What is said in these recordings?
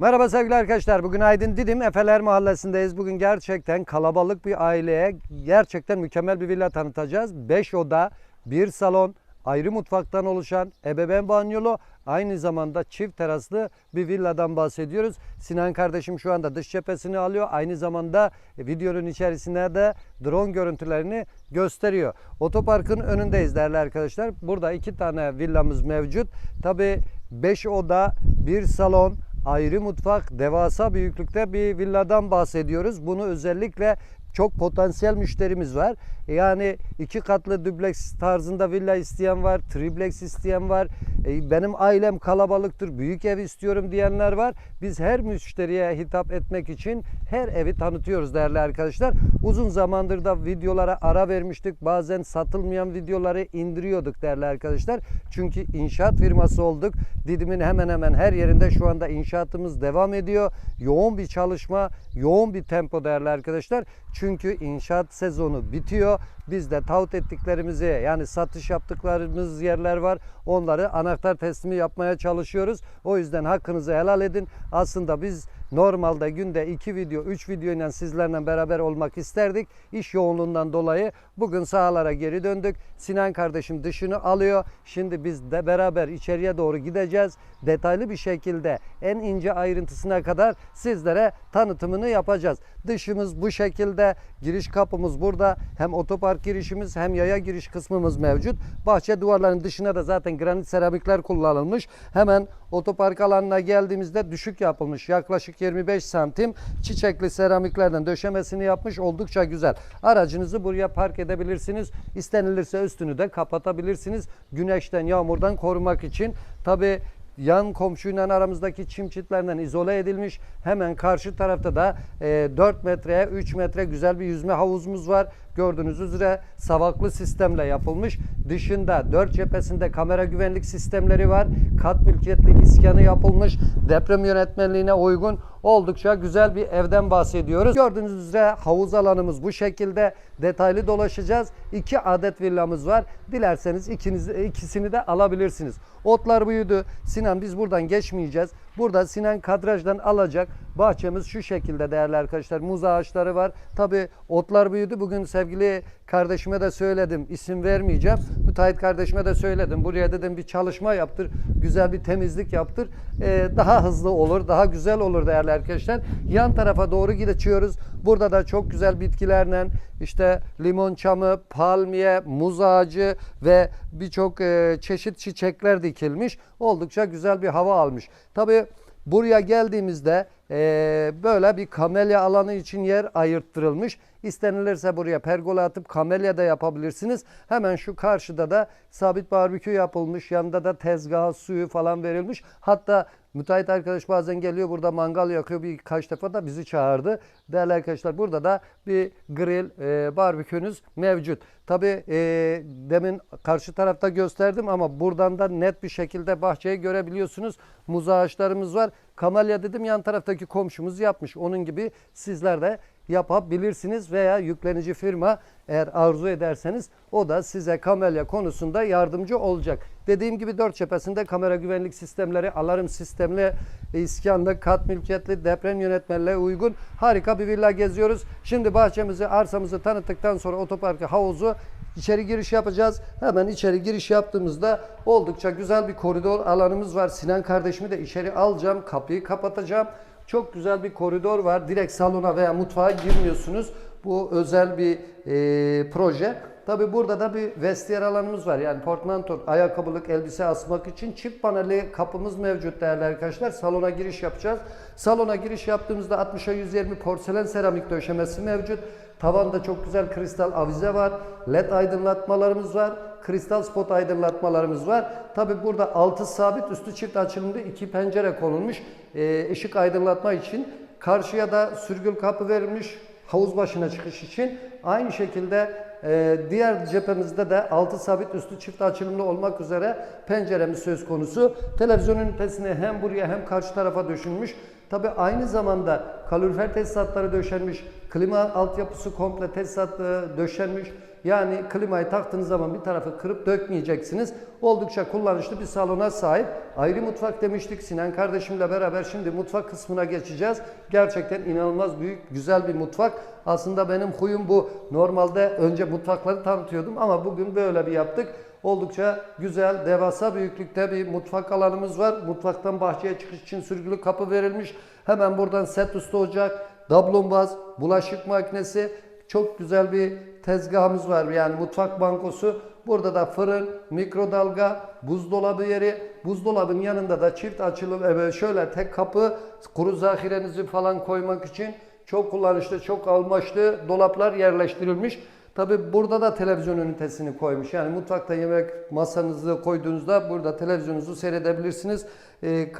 Merhaba sevgili arkadaşlar. Bugün Aydın Didim Efeler Mahallesi'ndeyiz. Bugün gerçekten kalabalık bir aileye gerçekten mükemmel bir villa tanıtacağız. 5 oda, 1 salon, ayrı mutfaktan oluşan ebeveyn banyolu, aynı zamanda çift teraslı bir villadan bahsediyoruz. Sinan kardeşim şu anda dış cephesini alıyor. Aynı zamanda videonun içerisinde de drone görüntülerini gösteriyor. Otoparkın önündeyiz değerli arkadaşlar. Burada iki tane villamız mevcut. Tabi 5 oda, 1 salon, ayrı mutfak, devasa büyüklükte bir villadan bahsediyoruz. Bunu özellikle çok potansiyel müşterimiz var. Yani iki katlı dubleks tarzında villa isteyen var, triplex isteyen var. E, Benim ailem kalabalıktır, büyük ev istiyorum diyenler var. Biz her müşteriye hitap etmek için her evi tanıtıyoruz değerli arkadaşlar. Uzun zamandır da videolara ara vermiştik. Bazen satılmayan videoları indiriyorduk değerli arkadaşlar. Çünkü inşaat firması olduk. Didim'in hemen hemen her yerinde şu anda inşaatımız devam ediyor. Yoğun bir çalışma, yoğun bir tempo değerli arkadaşlar. Çünkü inşaat sezonu bitiyor. Biz de tavut ettiklerimizi yani satış yaptıklarımız yerler var. Onları anahtar teslimi yapmaya çalışıyoruz. O yüzden hakkınızı helal edin. Aslında biz normalde günde 2 video, 3 video ile sizlerle beraber olmak isterdik. İş yoğunluğundan dolayı bugün sahalara geri döndük. Sinan kardeşim dışını alıyor. Şimdi biz de beraber içeriye doğru gideceğiz. Detaylı bir şekilde en ince ayrıntısına kadar sizlere tanıtımını yapacağız. Dışımız bu şekilde. Giriş kapımız burada. Hem otopark girişimiz hem yaya giriş kısmımız mevcut. Bahçe duvarlarının dışına da zaten granit seramikler kullanılmış. Hemen otopark alanına geldiğimizde düşük yapılmış. Yaklaşık 25 santim çiçekli seramiklerden döşemesini yapmış. Oldukça güzel. Aracınızı buraya park edebilirsiniz. İstenilirse üstünü de kapatabilirsiniz. Güneşten, yağmurdan korumak için. Tabi yan komşuyla aramızdaki çim çitlerinden izole edilmiş. Hemen karşı tarafta da e, 4 metreye 3 metre güzel bir yüzme havuzumuz var. Gördüğünüz üzere savaklı sistemle yapılmış. Dışında dört cephesinde kamera güvenlik sistemleri var. Kat mülkiyetli iskanı yapılmış. Deprem yönetmenliğine uygun oldukça güzel bir evden bahsediyoruz. Gördüğünüz üzere havuz alanımız bu şekilde. Detaylı dolaşacağız. İki adet villamız var. Dilerseniz ikiniz, ikisini de alabilirsiniz. Otlar büyüdü. Sinan biz buradan geçmeyeceğiz. Burada Sinan kadrajdan alacak. Bahçemiz şu şekilde değerli arkadaşlar. Muz ağaçları var. Tabi otlar büyüdü. Bugün sevgili kardeşime de söyledim. İsim vermeyeceğim. Müteahhit kardeşime de söyledim. Buraya dedim bir çalışma yaptır. Güzel bir temizlik yaptır. Ee, daha hızlı olur. Daha güzel olur değerli arkadaşlar. Yan tarafa doğru gidiyoruz. Burada da çok güzel bitkilerle işte limon çamı, palmiye, muz ağacı ve birçok e, çeşit çiçekler dikilmiş. Oldukça güzel bir hava almış. Tabii Buraya geldiğimizde e, böyle bir kamelya alanı için yer ayırttırılmış. İstenilirse buraya pergola atıp kamelya da yapabilirsiniz. Hemen şu karşıda da sabit barbekü yapılmış. Yanında da tezgah suyu falan verilmiş. Hatta müteahhit arkadaş bazen geliyor burada mangal yakıyor. Birkaç defa da bizi çağırdı. Değerli arkadaşlar burada da bir grill e, barbekünüz mevcut. Tabi e, demin karşı tarafta gösterdim ama buradan da net bir şekilde bahçeyi görebiliyorsunuz. Muz ağaçlarımız var. Kamelya dedim yan taraftaki komşumuz yapmış. Onun gibi sizler de yapabilirsiniz veya yüklenici firma eğer arzu ederseniz o da size kamelya konusunda yardımcı olacak. Dediğim gibi dört cephesinde kamera güvenlik sistemleri, alarm sistemli, iskanlı, kat mülkiyetli, deprem yönetmenliğe uygun harika bir villa geziyoruz. Şimdi bahçemizi, arsamızı tanıttıktan sonra otoparkı, havuzu içeri giriş yapacağız. Hemen içeri giriş yaptığımızda oldukça güzel bir koridor alanımız var. Sinan kardeşimi de içeri alacağım, kapıyı kapatacağım. Çok güzel bir koridor var. Direkt salona veya mutfağa girmiyorsunuz. Bu özel bir e, proje. Tabi burada da bir vestiyer alanımız var. Yani portmanto, ayakkabılık, elbise asmak için çift paneli kapımız mevcut değerli arkadaşlar. Salona giriş yapacağız. Salona giriş yaptığımızda 60'a 120 porselen seramik döşemesi mevcut. Tavanda çok güzel kristal avize var. LED aydınlatmalarımız var. Kristal spot aydınlatmalarımız var. Tabi burada altı sabit, üstü çift açılımlı iki pencere konulmuş. Ee, ışık aydınlatma için. Karşıya da sürgül kapı verilmiş havuz başına çıkış için. Aynı şekilde e, diğer cephemizde de altı sabit üstü çift açılımlı olmak üzere penceremiz söz konusu. Televizyon ünitesini hem buraya hem karşı tarafa düşünmüş. Tabi aynı zamanda kalorifer tesisatları döşenmiş, klima altyapısı komple tesisatı döşenmiş. Yani klimayı taktığınız zaman bir tarafı kırıp dökmeyeceksiniz. Oldukça kullanışlı bir salona sahip. Ayrı mutfak demiştik. Sinan kardeşimle beraber şimdi mutfak kısmına geçeceğiz. Gerçekten inanılmaz büyük, güzel bir mutfak. Aslında benim huyum bu. Normalde önce mutfakları tanıtıyordum ama bugün böyle bir yaptık. Oldukça güzel, devasa büyüklükte bir mutfak alanımız var. Mutfaktan bahçeye çıkış için sürgülü kapı verilmiş. Hemen buradan set üstü ocak, dablumbaz, bulaşık makinesi, çok güzel bir tezgahımız var. Yani mutfak bankosu. Burada da fırın, mikrodalga, buzdolabı yeri. Buzdolabın yanında da çift açılım, evet şöyle tek kapı, kuru zahirenizi falan koymak için çok kullanışlı, çok almaçlı dolaplar yerleştirilmiş. Tabi burada da televizyon ünitesini koymuş. Yani mutfakta yemek masanızı koyduğunuzda burada televizyonunuzu seyredebilirsiniz. Ee, e,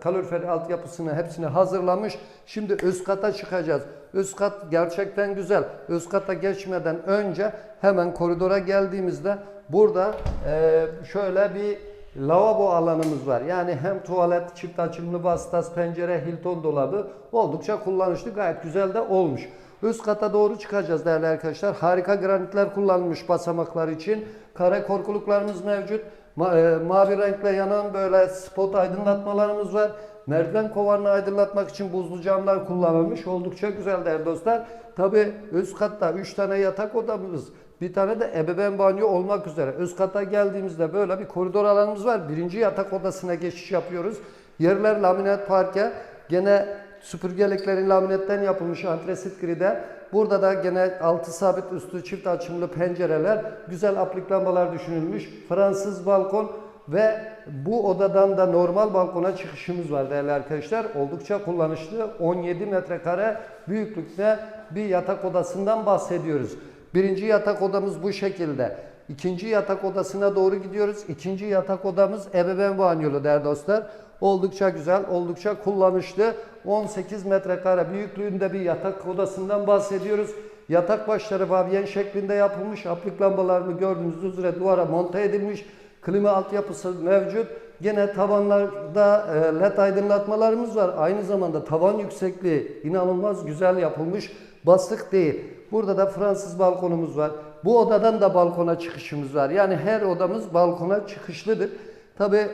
kalorifer altyapısını hepsini hazırlamış. Şimdi üst kata çıkacağız. Üst kat gerçekten güzel. Üst kata geçmeden önce hemen koridora geldiğimizde burada e, şöyle bir lavabo alanımız var. Yani hem tuvalet, çift açılımlı vasıtas, pencere, Hilton dolabı oldukça kullanışlı. Gayet güzel de olmuş. Üst kata doğru çıkacağız değerli arkadaşlar. Harika granitler kullanılmış basamaklar için. Kare korkuluklarımız mevcut. Ma- e, mavi renkle yanan böyle spot aydınlatmalarımız var. Merdiven kovanını aydınlatmak için buzlu camlar kullanılmış. Oldukça güzel değerli dostlar. Tabi üst katta 3 tane yatak odamız, bir tane de ebeveyn banyo olmak üzere. Üst kata geldiğimizde böyle bir koridor alanımız var. Birinci yatak odasına geçiş yapıyoruz. Yerler laminat parke. Gene süpürgeliklerin laminetten yapılmış antresit gride. Burada da gene altı sabit üstü çift açımlı pencereler, güzel aplik lambalar düşünülmüş. Fransız balkon ve bu odadan da normal balkona çıkışımız var değerli arkadaşlar. Oldukça kullanışlı 17 metrekare büyüklükte bir yatak odasından bahsediyoruz. Birinci yatak odamız bu şekilde. İkinci yatak odasına doğru gidiyoruz. İkinci yatak odamız ebeveyn banyolu değerli dostlar. Oldukça güzel, oldukça kullanışlı. 18 metrekare büyüklüğünde bir yatak odasından bahsediyoruz. Yatak başları vavyen şeklinde yapılmış. Aplik lambalarını gördüğünüz üzere duvara monte edilmiş. Klima altyapısı mevcut. Gene tavanlarda e, led aydınlatmalarımız var. Aynı zamanda tavan yüksekliği inanılmaz güzel yapılmış. Basık değil. Burada da Fransız balkonumuz var. Bu odadan da balkona çıkışımız var. Yani her odamız balkona çıkışlıdır. Tabi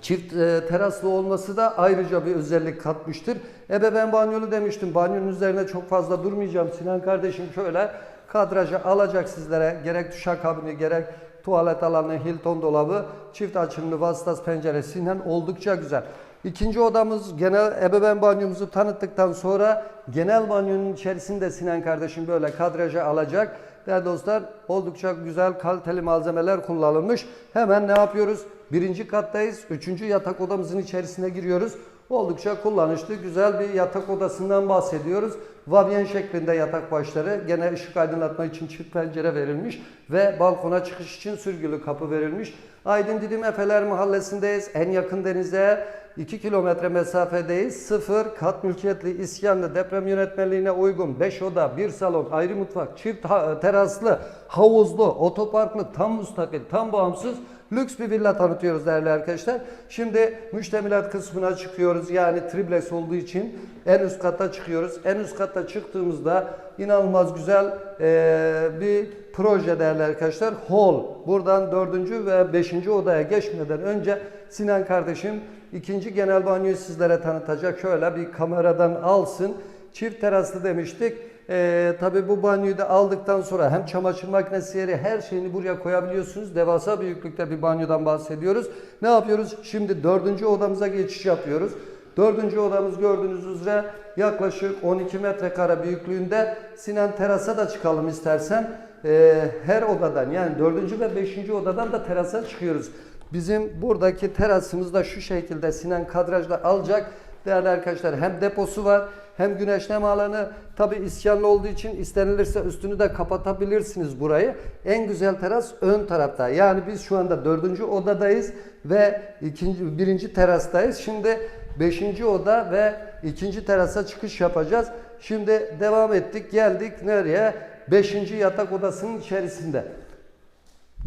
Çift e, teraslı olması da ayrıca bir özellik katmıştır. Ebeveyn banyolu demiştim. Banyonun üzerine çok fazla durmayacağım. Sinan kardeşim şöyle kadraja alacak sizlere. Gerek duşakabini gerek tuvalet alanı, Hilton dolabı, çift açımlı vasıtas penceresinden oldukça güzel. İkinci odamız genel ebeveyn banyomuzu tanıttıktan sonra genel banyonun içerisinde Sinan kardeşim böyle kadraja alacak. Değerli dostlar oldukça güzel kaliteli malzemeler kullanılmış. Hemen ne yapıyoruz? Birinci kattayız. Üçüncü yatak odamızın içerisine giriyoruz. Oldukça kullanışlı güzel bir yatak odasından bahsediyoruz. Vavyen şeklinde yatak başları. Gene ışık aydınlatma için çift pencere verilmiş. Ve balkona çıkış için sürgülü kapı verilmiş. Aydın Didim Efeler Mahallesi'ndeyiz. En yakın denize 2 kilometre mesafedeyiz. Sıfır kat mülkiyetli iskanlı deprem yönetmeliğine uygun 5 oda, 1 salon, ayrı mutfak, çift teraslı, havuzlu, otoparklı, tam müstakil, tam bağımsız lüks bir villa tanıtıyoruz değerli arkadaşlar. Şimdi müştemilat kısmına çıkıyoruz. Yani triplex olduğu için en üst kata çıkıyoruz. En üst kata çıktığımızda inanılmaz güzel eee, bir proje değerli arkadaşlar. Hall. Buradan dördüncü ve beşinci odaya geçmeden önce Sinan kardeşim ikinci genel banyoyu sizlere tanıtacak. Şöyle bir kameradan alsın. Çift teraslı demiştik. Ee, tabii bu banyoyu da aldıktan sonra hem çamaşır makinesi yeri her şeyini buraya koyabiliyorsunuz. Devasa büyüklükte bir banyodan bahsediyoruz. Ne yapıyoruz? Şimdi dördüncü odamıza geçiş yapıyoruz. Dördüncü odamız gördüğünüz üzere yaklaşık 12 metrekare büyüklüğünde. Sinan terasa da çıkalım istersen. Ee, her odadan yani dördüncü ve beşinci odadan da terasa çıkıyoruz. Bizim buradaki terasımız da şu şekilde Sinan kadrajla alacak. Değerli arkadaşlar hem deposu var hem güneşleme alanı. Tabi iskanlı olduğu için istenilirse üstünü de kapatabilirsiniz burayı. En güzel teras ön tarafta. Yani biz şu anda dördüncü odadayız ve ikinci, birinci terastayız. Şimdi beşinci oda ve ikinci terasa çıkış yapacağız. Şimdi devam ettik geldik nereye? Beşinci yatak odasının içerisinde.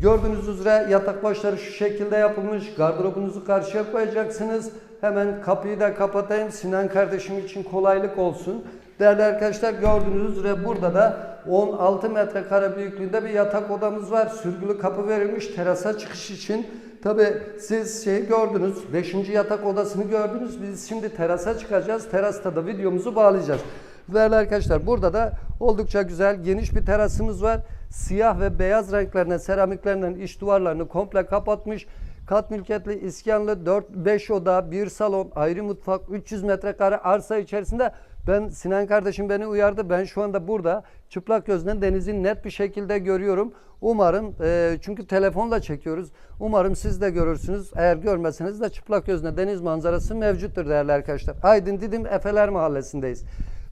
Gördüğünüz üzere yatak başları şu şekilde yapılmış. Gardırobunuzu karşıya koyacaksınız. Hemen kapıyı da kapatayım. Sinan kardeşim için kolaylık olsun. Değerli arkadaşlar gördüğünüz üzere burada da 16 metrekare büyüklüğünde bir yatak odamız var. Sürgülü kapı verilmiş terasa çıkış için. Tabi siz şey gördünüz 5. yatak odasını gördünüz. Biz şimdi terasa çıkacağız. Terasta da videomuzu bağlayacağız. Değerli arkadaşlar burada da oldukça güzel geniş bir terasımız var. Siyah ve beyaz renklerine seramiklerinden iç duvarlarını komple kapatmış. Kat mülkiyetli iskanlı 4-5 oda, bir salon, ayrı mutfak, 300 metrekare arsa içerisinde ben Sinan kardeşim beni uyardı. Ben şu anda burada çıplak gözden denizi net bir şekilde görüyorum. Umarım e, çünkü telefonla çekiyoruz. Umarım siz de görürsünüz. Eğer görmeseniz de çıplak gözle deniz manzarası mevcuttur değerli arkadaşlar. Aydın Didim Efeler Mahallesi'ndeyiz.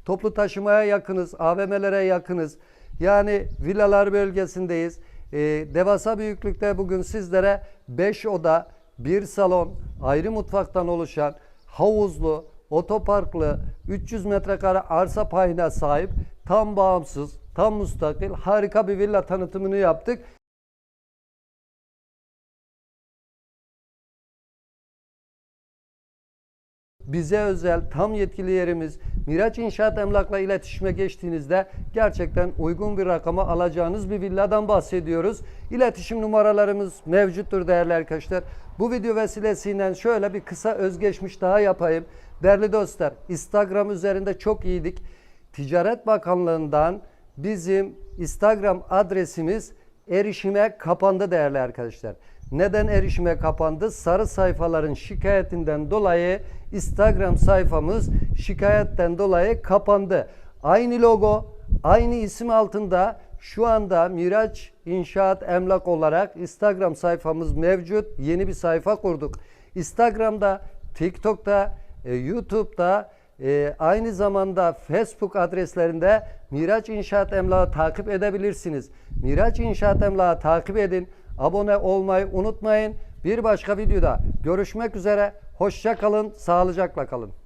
Toplu taşımaya yakınız, AVM'lere yakınız. Yani villalar bölgesindeyiz. Ee, devasa büyüklükte bugün sizlere 5 oda, bir salon, ayrı mutfaktan oluşan havuzlu, otoparklı, 300 metrekare arsa payına sahip, tam bağımsız, tam müstakil, harika bir villa tanıtımını yaptık. Bize özel tam yetkili yerimiz Miraç İnşaat Emlak'la iletişime geçtiğinizde gerçekten uygun bir rakama alacağınız bir villadan bahsediyoruz. İletişim numaralarımız mevcuttur değerli arkadaşlar. Bu video vesilesiyle şöyle bir kısa özgeçmiş daha yapayım. Değerli dostlar Instagram üzerinde çok iyiydik. Ticaret Bakanlığı'ndan bizim Instagram adresimiz erişime kapandı değerli arkadaşlar. Neden erişime kapandı? Sarı sayfaların şikayetinden dolayı Instagram sayfamız şikayetten dolayı kapandı. Aynı logo, aynı isim altında şu anda Miraç İnşaat Emlak olarak Instagram sayfamız mevcut. Yeni bir sayfa kurduk. Instagram'da, TikTok'ta, e, YouTube'da e, aynı zamanda Facebook adreslerinde Miraç İnşaat Emlak'ı takip edebilirsiniz. Miraç İnşaat Emlak'ı takip edin. Abone olmayı unutmayın. Bir başka videoda görüşmek üzere. Hoşça kalın, sağlıcakla kalın.